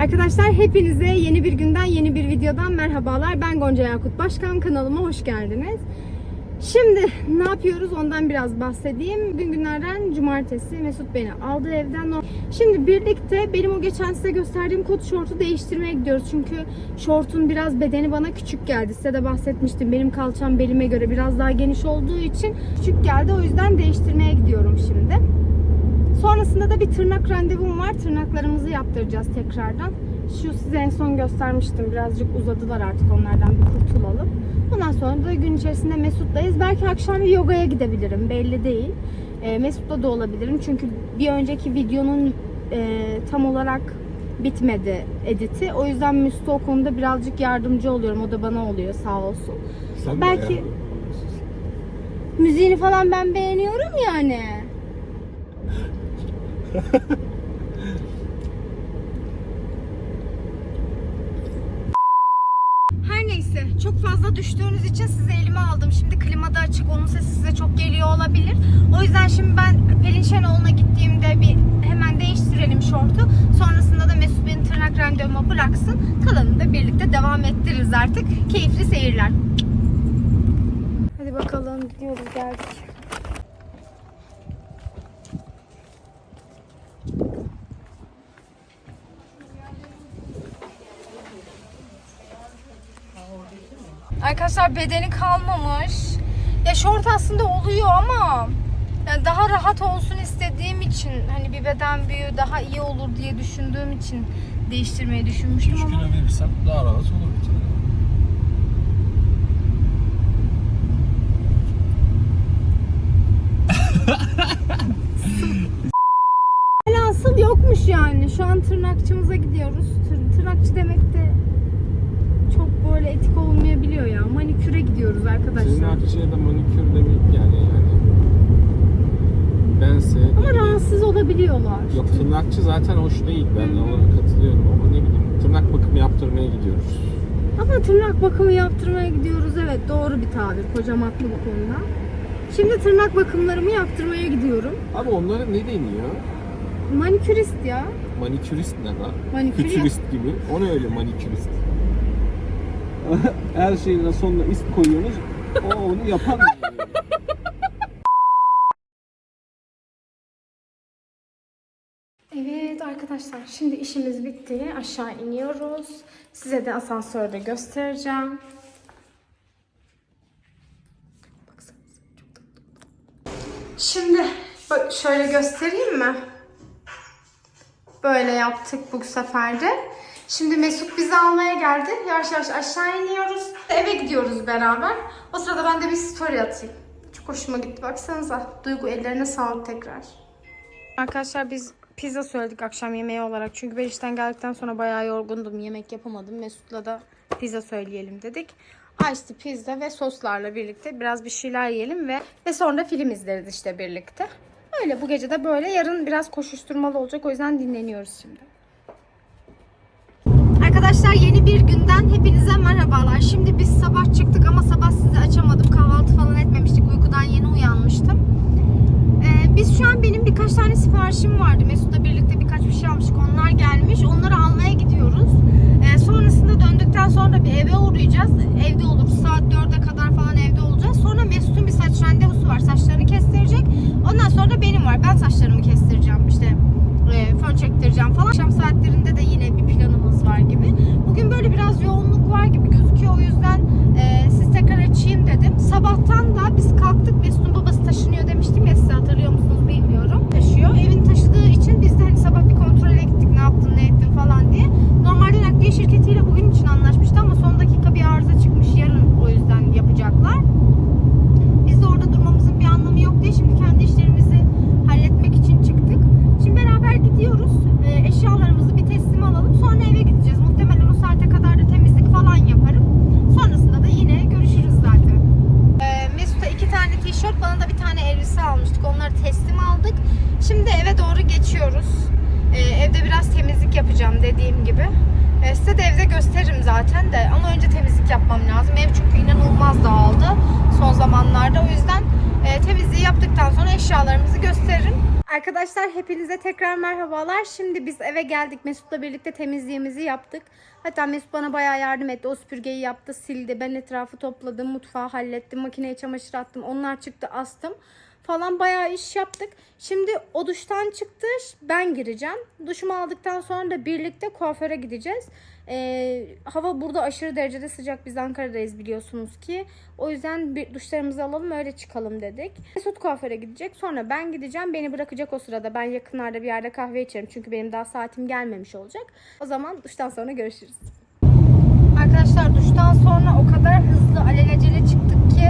Arkadaşlar hepinize yeni bir günden yeni bir videodan merhabalar. Ben Gonca Yakut Başkan kanalıma hoş geldiniz. Şimdi ne yapıyoruz ondan biraz bahsedeyim. Bugün günlerden cumartesi Mesut beni aldı evden. Şimdi birlikte benim o geçen size gösterdiğim kot şortu değiştirmeye gidiyoruz. Çünkü şortun biraz bedeni bana küçük geldi. Size de bahsetmiştim. Benim kalçam belime göre biraz daha geniş olduğu için küçük geldi. O yüzden değiştirmeye gidiyorum şimdi. Sonrasında da bir tırnak randevum var. Tırnaklarımızı yaptıracağız tekrardan. Şu size en son göstermiştim. Birazcık uzadılar artık onlardan bir kurtulalım. Ondan sonra da gün içerisinde Mesut'layız. Belki akşam bir yogaya gidebilirim. Belli değil. E, Mesut'la da olabilirim. Çünkü bir önceki videonun e, tam olarak bitmedi editi. O yüzden Mesut'a o konuda birazcık yardımcı oluyorum. O da bana oluyor sağ olsun. Sen Belki- Müziğini falan ben beğeniyorum yani. Her neyse çok fazla düştüğünüz için size elime aldım. Şimdi klima da açık onun sesi size çok geliyor olabilir. O yüzden şimdi ben Pelin Şenoğlu'na gittiğimde bir hemen değiştirelim şortu. Sonrasında da Mesut beni tırnak randevuma bıraksın. Kalanını da birlikte devam ettiririz artık. Keyifli seyirler. Hadi bakalım gidiyoruz geldik. Arkadaşlar bedeni kalmamış. Ya şort aslında oluyor ama yani daha rahat olsun istediğim için hani bir beden büyüğü daha iyi olur diye düşündüğüm için değiştirmeyi düşünmüştüm 3 ama kilo verirsem daha rahat olur bir tane. asıl yokmuş yani. Şu an tırnakçımıza gidiyoruz. Tır- tırnakçı demek de böyle etik olmayabiliyor ya. Maniküre gidiyoruz arkadaşlar. Tırnakçıya da manikür demek yani yani. Bense Ama rahatsız olabiliyorlar. yok tırnakçı zaten hoş değil. Ben de ona katılıyorum ama ne bileyim tırnak bakımı yaptırmaya gidiyoruz. Ama tırnak bakımı yaptırmaya gidiyoruz. Evet doğru bir tabir. Kocam haklı bu konuda. Şimdi tırnak bakımlarımı yaptırmaya gidiyorum. Abi onlara ne deniyor? Manikürist ya. Manikürist ne lan? Manikür ya. Fütürist gibi. O ne öyle manikürist? Her şeyin sonuna ist koyuyorsunuz. O onu yapan Evet arkadaşlar şimdi işimiz bitti. Aşağı iniyoruz. Size de asansörde göstereceğim. Şimdi şöyle göstereyim mi? Böyle yaptık bu sefer de. Şimdi Mesut bizi almaya geldi. Yavaş yavaş aşağı iniyoruz. Eve gidiyoruz beraber. O sırada ben de bir story atayım. Çok hoşuma gitti. Baksanıza. Duygu ellerine sağlık tekrar. Arkadaşlar biz pizza söyledik akşam yemeği olarak. Çünkü ben işten geldikten sonra bayağı yorgundum. Yemek yapamadım. Mesut'la da pizza söyleyelim dedik. Ice pizza ve soslarla birlikte biraz bir şeyler yiyelim ve ve sonra film izleriz işte birlikte. Öyle bu gece de böyle. Yarın biraz koşuşturmalı olacak. O yüzden dinleniyoruz şimdi. Bir günden hepinize merhabalar. Şimdi biz sabah çıktık ama sabah sizi açamadım. Kahvaltı falan etmemiştik. Uykudan yeni uyanmıştım. Ee, biz şu an benim birkaç tane siparişim vardı. Mesut'la birlikte birkaç bir şey almıştık. Onlar gelmiş. Onları almaya gidiyoruz. Ee, sonrasında döndükten sonra bir eve uğrayacağız. Evde oluruz. Saat 4'e kadar falan evde olacağız. Sonra Mesut'un bir saç randevusu var. Saçlarını kestirecek. Ondan sonra da benim var. Ben saçlarımı kestireceğim. İşte e, fön çektireceğim falan. Akşam saatlerinde de yine bir planımız var gibi. Bugün böyle biraz yoğunluk var gibi gözüküyor. O yüzden e, siz tekrar açayım dedim. Sabahtan da biz kalktık. Mesut'un babası taşınıyor demiştim ya size hatırlıyor musunuz bilmiyorum. Taşıyor. Evin taşıdığı için biz de hani sabah bir kontrole gittik. Ne yaptın ne ettin falan diye. Normalde nakliye şirketiyle bugün için anlaşmıştı ama son dakika bir arıza çıkmış. Yarın o yüzden yapacaklar. Biz de orada durmamızın bir anlamı yok diye şimdi kendi işlerimizi halletmek için çıktık. Şimdi beraber gidiyoruz. Ee, eşyalarımızı bir teslim alalım. Sonra eve gideceğiz. Muhtemelen o saate kadar da temizlik falan yaparım. Sonrasında da yine görüşürüz zaten. Ee, Mesut'a iki tane tişört, bana da bir tane elbise almıştık. Onları teslim aldık. Şimdi eve doğru geçiyoruz. Ee, evde biraz temizlik yapacağım dediğim gibi. Ee, size de evde gösteririm zaten de. Ama önce temizlik yapmam lazım. Ev çünkü inanılmaz dağıldı son zamanlarda. O yüzden e, temizliği yaptıktan sonra eşyalarımızı gösteririm. Arkadaşlar hepinize tekrar merhabalar. Şimdi biz eve geldik. Mesut'la birlikte temizliğimizi yaptık. Hatta Mesut bana bayağı yardım etti. O süpürgeyi yaptı, sildi. Ben etrafı topladım, mutfağı hallettim, makineye çamaşır attım. Onlar çıktı, astım falan bayağı iş yaptık. Şimdi o duştan çıktı. Ben gireceğim. Duşumu aldıktan sonra da birlikte kuaföre gideceğiz. Ee, hava burada aşırı derecede sıcak. Biz Ankara'dayız biliyorsunuz ki. O yüzden bir duşlarımızı alalım öyle çıkalım dedik. Mesut kuaföre gidecek. Sonra ben gideceğim. Beni bırakacak o sırada. Ben yakınlarda bir yerde kahve içerim. Çünkü benim daha saatim gelmemiş olacak. O zaman duştan sonra görüşürüz. Arkadaşlar duştan sonra o kadar hızlı alelacele çıktık ki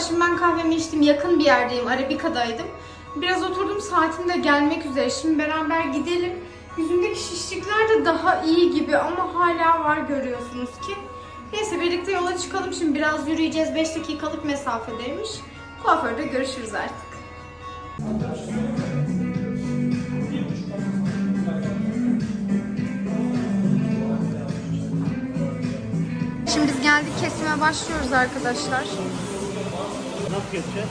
Arkadaşlar şimdi ben kahvemi içtim. Yakın bir yerdeyim. Arabika'daydım. Biraz oturdum. Saatim de gelmek üzere. Şimdi beraber gidelim. Yüzümdeki şişlikler de daha iyi gibi ama hala var görüyorsunuz ki. Neyse birlikte yola çıkalım. Şimdi biraz yürüyeceğiz. 5 dakikalık mesafedeymiş. Kuaförde görüşürüz artık. Şimdi biz geldik kesime başlıyoruz arkadaşlar. Nasıl geçeceğiz?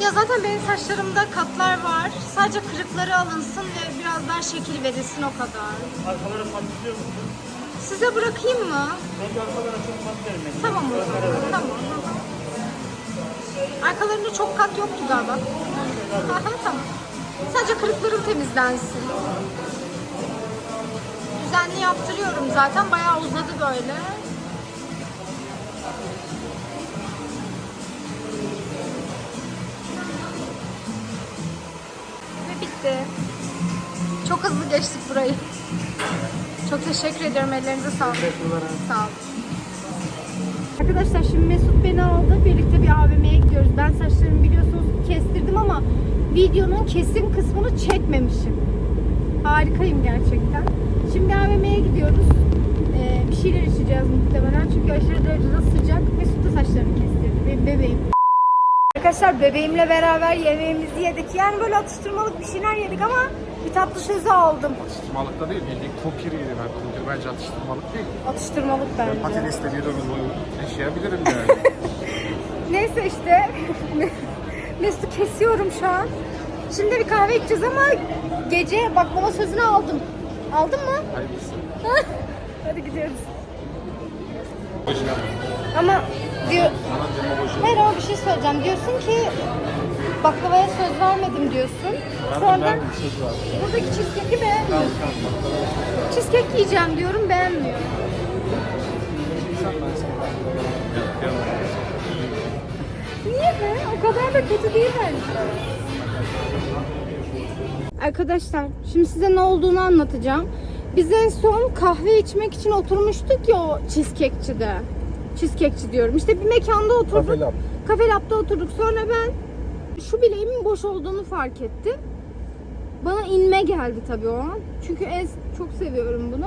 Ya zaten benim saçlarımda katlar var. Sadece kırıkları alınsın ve biraz daha şekil verilsin o kadar. Arkalara patlıyor musun? Size bırakayım mı? Ben arkalara çok pat vermek. Tamam o zaman. Tamam. Arkalarında çok kat yoktu galiba. Aha, tamam. Sadece kırıklarım temizlensin. Düzenli yaptırıyorum zaten. Bayağı uzadı böyle. Bitti. Çok hızlı geçtik burayı. Çok teşekkür ediyorum. Ellerinize sağlık. Sağ olun. Arkadaşlar şimdi Mesut beni aldı. Birlikte bir AVM'ye gidiyoruz. Ben saçlarımı biliyorsunuz kestirdim ama videonun kesim kısmını çekmemişim. Harikayım gerçekten. Şimdi AVM'ye gidiyoruz. Ee, bir şeyler içeceğiz muhtemelen. Çünkü aşırı derecede sıcak. Mesut da saçlarını kestirdi. Benim bebeğim. Arkadaşlar bebeğimle beraber yemeğimizi yedik. Yani böyle atıştırmalık bir şeyler yedik ama bir tatlı sözü aldım. Atıştırmalıkta değil, bildiğin kumpir yedi ben. Kumpir bence atıştırmalık değil. Atıştırmalık bence. Patatesle bir ömür boyu yaşayabilirim yani. Neyse işte Mesut'u kesiyorum şu an. Şimdi bir kahve içeceğiz ama gece baklava sözünü aldım. Aldın mı? Hayırlısı. Hadi gidiyoruz. Ama diyor hayır ama bir şey söyleyeceğim. Diyorsun ki baklavaya söz vermedim diyorsun. Sonra buradaki cheesecake'i beğenmiyor. Cheesecake yiyeceğim diyorum beğenmiyor. Niye be? O kadar da kötü değil bence. Arkadaşlar şimdi size ne olduğunu anlatacağım. Biz en son kahve içmek için oturmuştuk ya o cheesecake'çide. Cheesecake'çi diyorum. İşte bir mekanda oturduk. Kafe Lab. Kafe Lab'da oturduk. Sonra ben şu bileğimin boş olduğunu fark ettim. Bana inme geldi tabii o an. Çünkü en çok seviyorum bunu.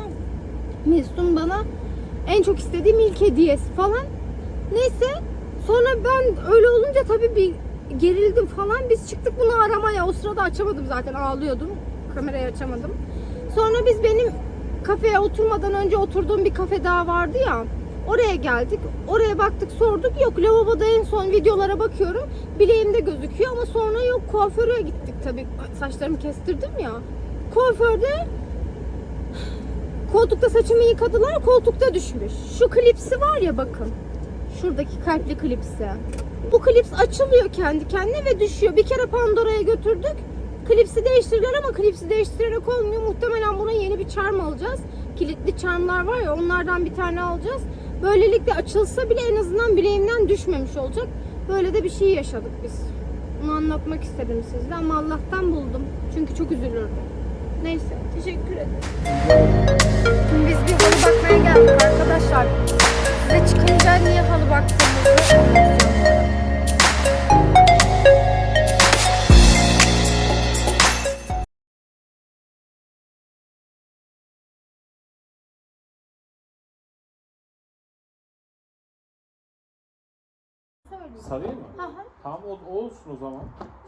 Mesut'un bana en çok istediğim ilk hediyesi falan. Neyse sonra ben öyle olunca tabii bir gerildim falan. Biz çıktık bunu aramaya. O sırada açamadım zaten ağlıyordum. Kamerayı açamadım. Sonra biz benim kafeye oturmadan önce oturduğum bir kafe daha vardı ya. Oraya geldik. Oraya baktık sorduk. Yok lavaboda en son videolara bakıyorum. Bileğimde gözüküyor ama sonra yok kuaföre gittik tabii. Saçlarımı kestirdim ya. Kuaförde koltukta saçımı yıkadılar. Koltukta düşmüş. Şu klipsi var ya bakın. Şuradaki kalpli klipsi. Bu klips açılıyor kendi kendine ve düşüyor. Bir kere Pandora'ya götürdük. Klipsi değiştirdiler ama klipsi değiştirerek olmuyor. Muhtemelen buna yeni bir charm alacağız. Kilitli charmlar var ya onlardan bir tane alacağız. Böylelikle açılsa bile en azından bileğimden düşmemiş olacak. Böyle de bir şey yaşadık biz. Bunu anlatmak istedim sizle ama Allah'tan buldum. Çünkü çok üzülürdüm. Neyse teşekkür ederim. Şimdi biz bir halı bakmaya geldik arkadaşlar. Size çıkınca niye halı baktığımızı anlatacağım. Sarayım mı? Hı hı. Tamam o, o olsun o zaman.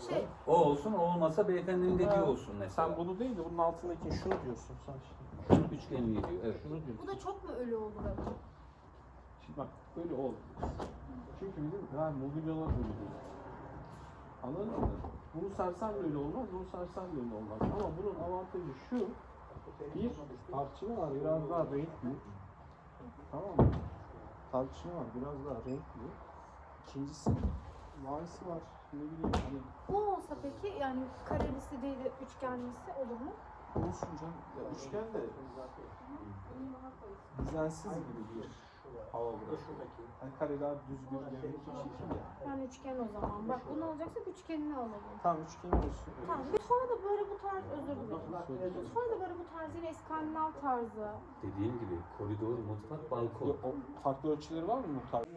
Şey, O olsun, o olmasa beyefendinin dediği Ha, olsun mesela. Sen bunu değil de bunun altındaki şunu diyorsun sen şimdi. Üçgen gidiyor, evet. Şunu diyorsun. bu da çok mu ölü olur acaba? Şimdi bak böyle ol. Çünkü bizim yani mobilyalar öyle değil. Anladın mı? Bunu sarsan da öyle olmaz, bunu sarsan da öyle olmaz. Ama bunun avantajı şu. Bir, tarçını var biraz daha renkli. Tamam mı? Tarçını var biraz daha renkli. İkincisi, mavisi var. Ne bileyim hani Bu olsa peki yani karelisi değil de üçgenlisi olur mu? olsun canım. Ya üçgen de düzensiz gibi bir hava burası. Hani kareler düz bir yemek için ya. Yani üçgen o zaman. Bak bunu alacaksa üçgenini alalım. Tamam üçgen olsun. Tamam. Mutfağı da böyle bu tarz özür dilerim. Mutfağı da böyle bu tarz yine İskandinav tarzı. Dediğim gibi koridor, mutfak, balkon. Farklı ölçüleri var mı bu tarz?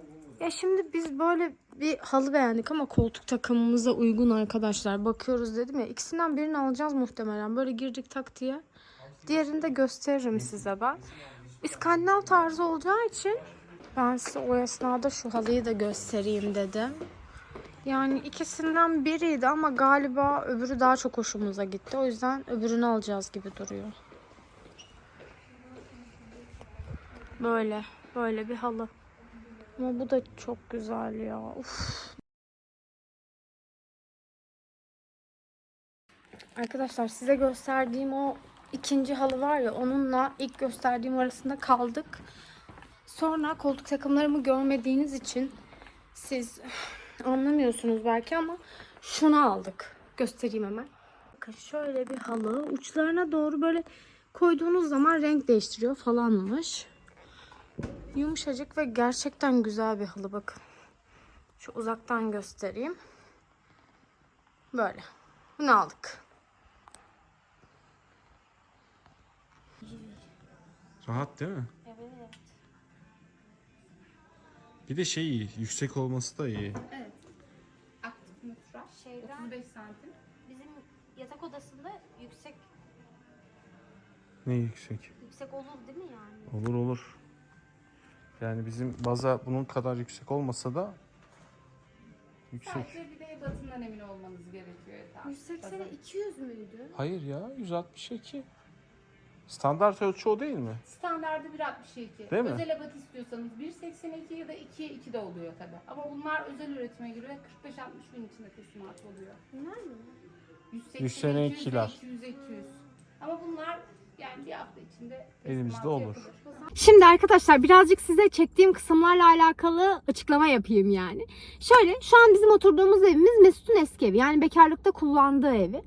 Ya şimdi biz böyle bir halı beğendik ama koltuk takımımıza uygun arkadaşlar. Bakıyoruz dedim ya ikisinden birini alacağız muhtemelen. Böyle girdik tak diye. Diğerini de gösteririm size ben. İskandinav tarzı olacağı için ben size o esnada şu halıyı da göstereyim dedim. Yani ikisinden biriydi ama galiba öbürü daha çok hoşumuza gitti. O yüzden öbürünü alacağız gibi duruyor. Böyle, böyle bir halı. Ama bu da çok güzel ya. Uf. Arkadaşlar size gösterdiğim o ikinci halı var ya onunla ilk gösterdiğim arasında kaldık. Sonra koltuk takımlarımı görmediğiniz için siz anlamıyorsunuz belki ama şunu aldık. Göstereyim hemen. Bakın şöyle bir halı. Uçlarına doğru böyle koyduğunuz zaman renk değiştiriyor falanmış. Yumuşacık ve gerçekten güzel bir halı bakın. Şu uzaktan göstereyim. Böyle. Bunu aldık. Rahat değil mi? Evet. Bir de şey iyi, yüksek olması da iyi. Aktif nutral. Şeyden 35 santim. bizim yatak odasında yüksek Ne yüksek? yüksek olur değil mi yani? Olur olur. Yani bizim baza bunun kadar yüksek olmasa da yüksek. Sadece bir de ebatından emin olmanız gerekiyor etrafı. 180'e 200 müydü? Hayır ya 162. Standart ölçü o değil mi? Standardı 1.62. Değil mi? Özel ebat istiyorsanız 1.82 ya da 2'ye 2 de oluyor tabi. Ama bunlar özel üretime göre 45-60 bin içinde teslimat oluyor. Bunlar mı? 180 180'e 200 ikiler. 200 200. Ama bunlar yani bir hafta içinde Elimizde olur. yapılır. Şimdi arkadaşlar birazcık size çektiğim kısımlarla alakalı açıklama yapayım yani. Şöyle şu an bizim oturduğumuz evimiz Mesut'un eski evi. Yani bekarlıkta kullandığı evi.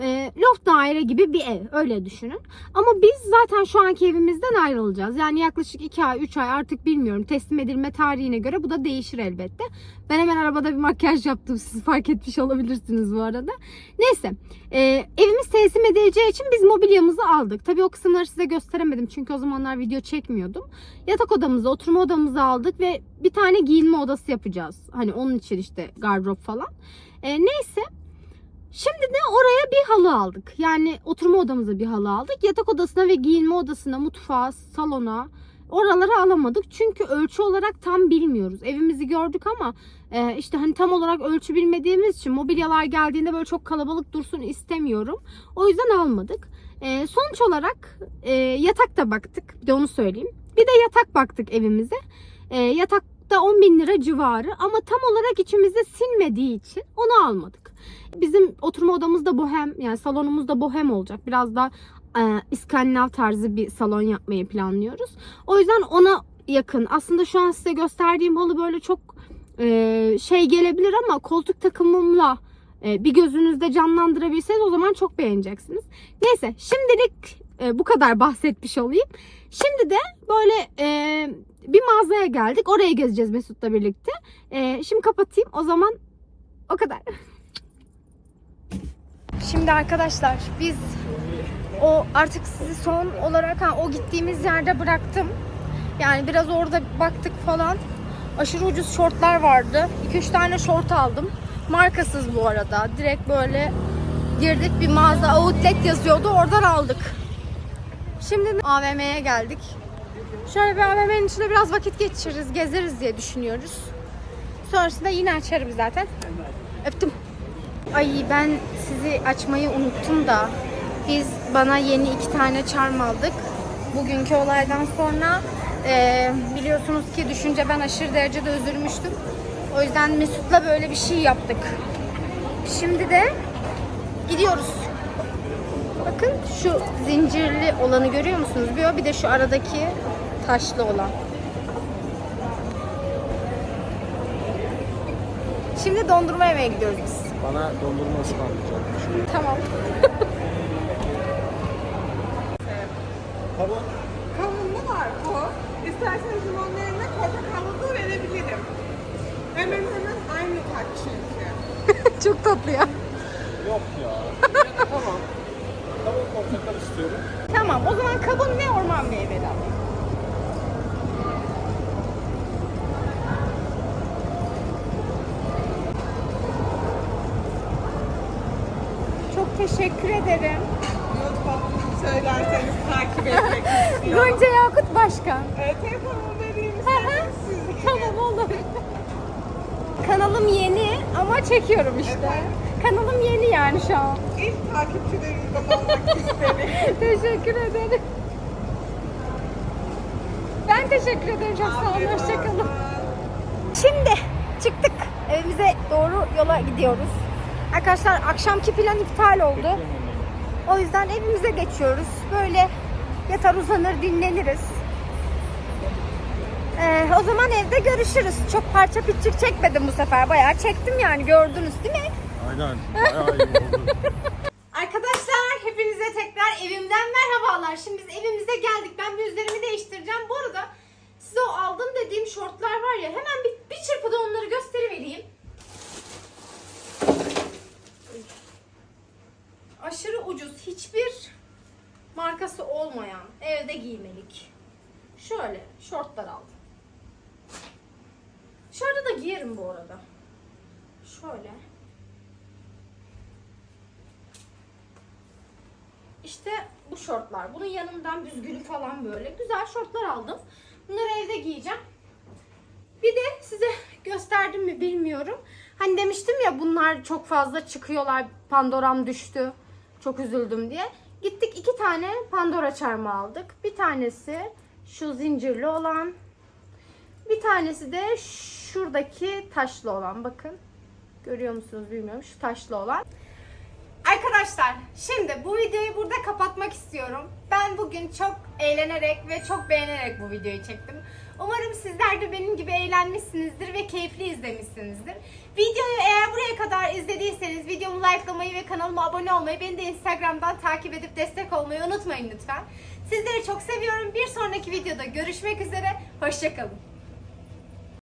E, loft daire gibi bir ev öyle düşünün. Ama biz zaten şu anki evimizden ayrılacağız. Yani yaklaşık 2 ay 3 ay artık bilmiyorum teslim edilme tarihine göre bu da değişir elbette. Ben hemen arabada bir makyaj yaptım siz fark etmiş olabilirsiniz bu arada. Neyse e, evimiz teslim edileceği için biz mobilyamızı aldık. Tabii o kısımları size gösteremedim çünkü o zamanlar video çekmiyordum. Yatak odamızı, oturma odamızı aldık ve bir tane giyinme odası yapacağız. Hani onun için işte gardırop falan. E, neyse. Şimdi de oraya bir halı aldık. Yani oturma odamıza bir halı aldık. Yatak odasına ve giyinme odasına, mutfağa, salona oraları alamadık. Çünkü ölçü olarak tam bilmiyoruz. Evimizi gördük ama e, işte hani tam olarak ölçü bilmediğimiz için mobilyalar geldiğinde böyle çok kalabalık dursun istemiyorum. O yüzden almadık. E, sonuç olarak e, yatak da baktık. Bir de onu söyleyeyim. Bir de yatak baktık evimize. E, yatakta 10 bin lira civarı ama tam olarak içimizde sinmediği için onu almadık. Bizim oturma odamız da bohem yani salonumuz da bohem olacak. Biraz da e, İskandinav tarzı bir salon yapmayı planlıyoruz. O yüzden ona yakın. Aslında şu an size gösterdiğim halı böyle çok e, şey gelebilir ama koltuk takımımla e, bir gözünüzde canlandırabilseniz o zaman çok beğeneceksiniz. Neyse şimdilik e, bu kadar bahsetmiş olayım. Şimdi de böyle e, bir mağazaya geldik. Oraya gezeceğiz Mesut'la birlikte. E, şimdi kapatayım. O zaman o kadar. Şimdi arkadaşlar biz o artık sizi son olarak ha, o gittiğimiz yerde bıraktım. Yani biraz orada baktık falan. Aşırı ucuz şortlar vardı. 2-3 tane şort aldım. Markasız bu arada. Direkt böyle girdik bir mağaza outlet yazıyordu. Oradan aldık. Şimdi AVM'ye geldik. Şöyle bir AVM'nin içinde biraz vakit geçiririz, gezeriz diye düşünüyoruz. Sonrasında yine açarım zaten. Öptüm. Ay ben sizi açmayı unuttum da biz bana yeni iki tane charm aldık. Bugünkü olaydan sonra eee, biliyorsunuz ki düşünce ben aşırı derecede üzülmüştüm. O yüzden Mesut'la böyle bir şey yaptık. Şimdi de gidiyoruz. Bakın şu zincirli olanı görüyor musunuz? Bir o bir de şu aradaki taşlı olan. Şimdi dondurma yemeye gidiyoruz biz. Bana dondurma ısmarlayacak. Tamam. Kavun. Kavunlu var bu. İsterseniz limonun yerine portakallı da verebilirim. Hemen hemen aynı tat çünkü. Çok tatlı ya. Yok ya. tamam. Kavun portakal istiyorum. Tamam o zaman kavun ve orman meyveli alayım. Teşekkür ederim. Mutfağımı söylerseniz takip etmek istiyorum. Gonca Yakut Başkan. Ee, telefonumu vereyim isterseniz tamam olur. Kanalım yeni ama çekiyorum işte. Efendim? Kanalım yeni yani şu an. İlk takipçilerinizden olmak isterim. teşekkür ederim. Ben teşekkür ederim. Çok sağ olun. Hoşçakalın. Şimdi çıktık. Evimize doğru yola gidiyoruz. Arkadaşlar akşamki plan iptal oldu. O yüzden evimize geçiyoruz. Böyle yatar uzanır dinleniriz. Ee, o zaman evde görüşürüz. Çok parça pitçik çekmedim bu sefer. Bayağı çektim yani gördünüz değil mi? Aynen. Bayağı iyi oldu. Arkadaşlar hepinize tekrar evimden merhabalar. Şimdi biz evimize geldik. Ben bir üzerimi değiştireceğim. Bu arada size o aldım dediğim şortlar var ya hemen bir, bir çırpıda onları gösterivereyim. Aşırı ucuz. Hiçbir markası olmayan evde giymelik. Şöyle şortlar aldım. Şöyle da giyerim bu arada. Şöyle. İşte bu şortlar. Bunun yanından büzgülü falan böyle. Güzel şortlar aldım. Bunları evde giyeceğim. Bir de size gösterdim mi bilmiyorum. Hani demiştim ya bunlar çok fazla çıkıyorlar. Pandoram düştü. Çok üzüldüm diye. Gittik iki tane Pandora çarmı aldık. Bir tanesi şu zincirli olan. Bir tanesi de şuradaki taşlı olan. Bakın. Görüyor musunuz bilmiyorum. Şu taşlı olan. Arkadaşlar şimdi bu videoyu burada kapatmak istiyorum. Ben bugün çok eğlenerek ve çok beğenerek bu videoyu çektim. Umarım sizler de benim gibi eğlenmişsinizdir ve keyifli izlemişsinizdir. Videoyu eğer buraya kadar izlediyseniz videomu likelamayı ve kanalıma abone olmayı, beni de Instagram'dan takip edip destek olmayı unutmayın lütfen. Sizleri çok seviyorum. Bir sonraki videoda görüşmek üzere. Hoşçakalın.